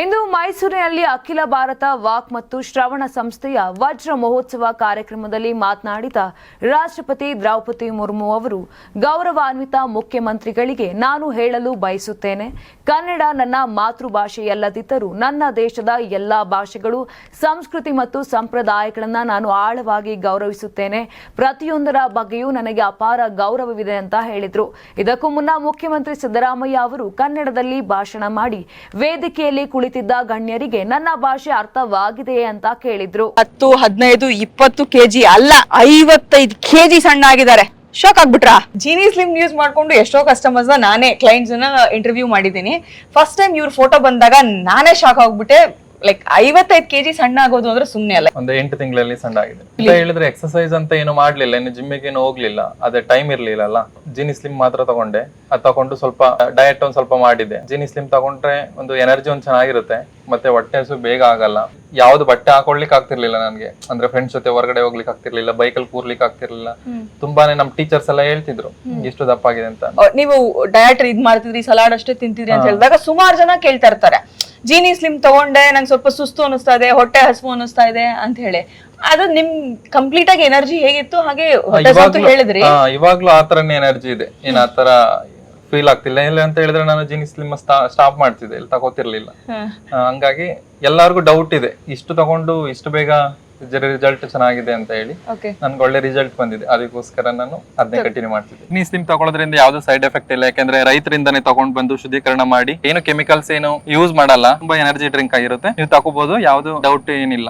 ಇಂದು ಮೈಸೂರಿನಲ್ಲಿ ಅಖಿಲ ಭಾರತ ವಾಕ್ ಮತ್ತು ಶ್ರವಣ ಸಂಸ್ಥೆಯ ವಜ್ರ ಮಹೋತ್ಸವ ಕಾರ್ಯಕ್ರಮದಲ್ಲಿ ಮಾತನಾಡಿದ ರಾಷ್ಟ್ರಪತಿ ದ್ರೌಪದಿ ಮುರ್ಮು ಅವರು, ಗೌರವಾನ್ವಿತ ಮುಖ್ಯಮಂತ್ರಿಗಳಿಗೆ ನಾನು ಹೇಳಲು ಬಯಸುತ್ತೇನೆ. ಕನ್ನಡ ನನ್ನ ಮಾತೃಭಾಷೆಯಲ್ಲದಿದ್ದರೂ ನನ್ನ ದೇಶದ ಎಲ್ಲಾ ಭಾಷೆಗಳು, ಸಂಸ್ಕೃತಿ ಮತ್ತು ಸಂಪ್ರದಾಯಗಳನ್ನು ನಾನು ಆಳವಾಗಿ ಗೌರವಿಸುತ್ತೇನೆ. ಪ್ರತಿಯೊಂದರ ಬಗ್ಗೆಯೂ ನನಗೆ ಅಪಾರ ಗೌರವವಿದೆ ಅಂತ ಹೇಳಿದರು. ಇದಕ್ಕೂ ಮುನ್ನ ಮುಖ್ಯಮಂತ್ರಿ ಸಿದ್ದರಾಮಯ್ಯ ಅವರು ಕನ್ನಡದಲ್ಲಿ ಭಾಷಣ ಮಾಡಿ ವೇದಿಕೆಯಲ್ಲಿ ಕುಳಿತಿದ್ದ ಗಣ್ಯರಿಗೆ ನನ್ನ ಭಾಷೆ ಅರ್ಥವಾಗಿದೆಯೇ ಅಂತ ಕೇಳಿದ್ರು. ಹತ್ತು ಹದಿನೈದು ಇಪ್ಪತ್ತು ಕೆಜಿ ಅಲ್ಲ ಐವತ್ತೈದು ಕೆಜಿ ಸಣ್ಣ ಆಗಿದ್ದಾರೆ. ಶಾಕ್ ಆಗ್ಬಿಟ್ರಾ? ಜೀನಿ ಸ್ಲಿಮ್ ಯೂಸ್ ಮಾಡ್ಕೊಂಡು ಎಷ್ಟೋ ಕಸ್ಟಮರ್ಸ್ ನಾನೇ ಕ್ಲೈಂಟ್ಸ್ ಇಂಟರ್ವ್ಯೂ ಮಾಡಿದ್ದೀನಿ. ಫಸ್ಟ್ ಟೈಮ್ ಇವ್ರ ಫೋಟೋ ಬಂದಾಗ ನಾನೇ ಶಾಕ್ ಆಗ್ಬಿಟ್ಟೆ. ಲೈಕ್ ಐವತ್ತೈದು ಕೆಜಿ ಸಣ್ಣ ಆಗೋದು ಅಂದ್ರೆ ಸುಮ್ನೆ ಅಲ್ಲ. ಒಂದು ಎಂಟು ತಿಂಗಳಲ್ಲಿ ಸಣ್ಣ ಆಗಿದೆ. ಅಂತ ಹೇಳಿದ್ರೆ ಎಕ್ಸರ್ಸೈಸ್ ಅಂತ ಏನು ಮಾಡ್ಲಿಲ್ಲ ಇನ್ನು ಜಿಮ್ಮಿಗೆ ಏನು ಹೋಗ್ಲಿಲ್ಲ ಅದೇ ಟೈಮ್ ಇರ್ಲಿಲ್ಲ ಅಲ್ಲ. ಜಿನಿ ಸ್ಲಿಮ್ ಮಾತ್ರ ತಗೊಂಡೆ. ಅದು ತಗೊಂಡು ಸ್ವಲ್ಪ ಡಯಟ್ ಒಂದ್ ಸ್ವಲ್ಪ ಮಾಡಿದೆ. ಜಿನಿ ಸ್ಲಿಮ್ ತಗೊಂಡ್ರೆ ಒಂದು ಎನರ್ಜಿ ಒಂದ್ ಚೆನ್ನಾಗಿರುತ್ತೆ. ಮತ್ತೆ ಹೊಟ್ಟೆ ಹಸು ಬೇಗ ಆಗಲ್ಲ. ಯಾವ್ದು ಬಟ್ಟೆ ಹಾಕೊಳ್ಲಿಕ್ಕೆ ಆಗ್ತಿರ್ಲಿಲ್ಲ ನನಗೆ. ಅಂದ್ರೆ ಫ್ರೆಂಡ್ಸ್ ಜೊತೆ ಹೊರಗಡೆ ಹೋಗ್ಲಿಕ್ಕೆ ಆಗ್ತಿರ್ಲಿಲ್ಲ ಬೈಕಲ್ಲಿ ಕೂರ್ಲಿಕ್ಕೆ ಆಗ್ತಿರ್ಲಿಲ್ಲ. ತುಂಬಾನೇ ನಮ್ ಟೀಚರ್ಸ್ ಎಲ್ಲ ಹೇಳ್ತಿದ್ರು ಎಷ್ಟು ದಪ್ಪಾಗಿದೆ ಅಂತ. ನೀವು ಡಯಟ್ ಇದ್ ಮಾಡ್ತಿದ್ರಿ ಸಲಾಡ್ ಅಷ್ಟೇ ತಿಂತಿದ್ರಿ ಅಂತ ಹೇಳಿದಾಗ ಸುಮಾರು ಜನ ಕೇಳ್ತಾ ಇರ್ತಾರೆ. ಜೀನಿ ಸ್ಲಿಮ್ ತಗೊಂಡೆ ನಂಗೆ ಸ್ವಲ್ಪ ಸುಸ್ತು ಅನಿಸ್ತಾ ಇದೆ ಹೊಟ್ಟೆ ಹಸಿವು ಅನಿಸ್ತಾ ಇದೆ ಅಂತ ಹೇಳಿ. ಅದು ನಿಮ್ ಕಂಪ್ಲೀಟ್ ಆಗಿ ಎನರ್ಜಿ ಹೇಗಿತ್ತು? ಹಾಗೆ ಹೊಟ್ಟೆ ಹೇಳಿದ್ರಿ. ಇವಾಗ್ಲೂ ಆ ತರನೇ ಎನರ್ಜಿ ಇದೆ. ಏನ್ ಆತರ ತರ ಫೀಲ್ ಆಗ್ತಿಲ್ಲ. ಇಲ್ಲ ಅಂತ ಹೇಳಿದ್ರೆ ನಾನು ಜೀನಿ ಸ್ಲಿಮ್ ಸ್ಟಾಪ್ ಮಾಡ್ತಿದ್ದೆ. ಇಲ್ಲಿ ತಗೋತಿರ್ಲಿಲ್ಲ. ಹಂಗಾಗಿ ಎಲ್ಲಾರ್ಗು ಡೌಟ್ ಇದೆ. ಇಷ್ಟು ತಗೊಂಡು ಇಷ್ಟು ಬೇಗ ರಿಸಲ್ಟ್ ಚೆನ್ನಾಗಿದೆ ಅಂತ ಹೇಳಿ ಓಕೆ ನನ್ಗೆ ಒಳ್ಳೆ ರಿಸಲ್ಟ್ ಬಂದಿದೆ. ಅದಕ್ಕೋಸ್ಕರ ನಾನು ಅದನ್ನೇ ಕಂಟಿನ್ಯೂ ಮಾಡ್ತಿದ್ದೆ. ನೀ ಸ್ಲಿಮ್ ತಗೊಳ್ಳೋದ್ರಿಂದ ಯಾವ್ದು ಸೈಡ್ ಎಫೆಕ್ಟ್ ಇಲ್ಲ. ಯಾಕಂದ್ರೆ ರೈತರಿಂದನೇ ತಗೊಂಡ್ ಬಂದು ಶುದ್ಧೀಕರಣ ಮಾಡಿ ಏನು ಕೆಮಿಕಲ್ಸ್ ಏನು ಯೂಸ್ ಮಾಡಲ್ಲ ತುಂಬಾ ಎನರ್ಜಿ ಡ್ರಿಂಕ್ ಆಗಿರುತ್ತೆ. ನೀವು ತಗೋಬಹುದು ಯಾವ್ದು ಡೌಟ್ ಏನಿಲ್ಲ.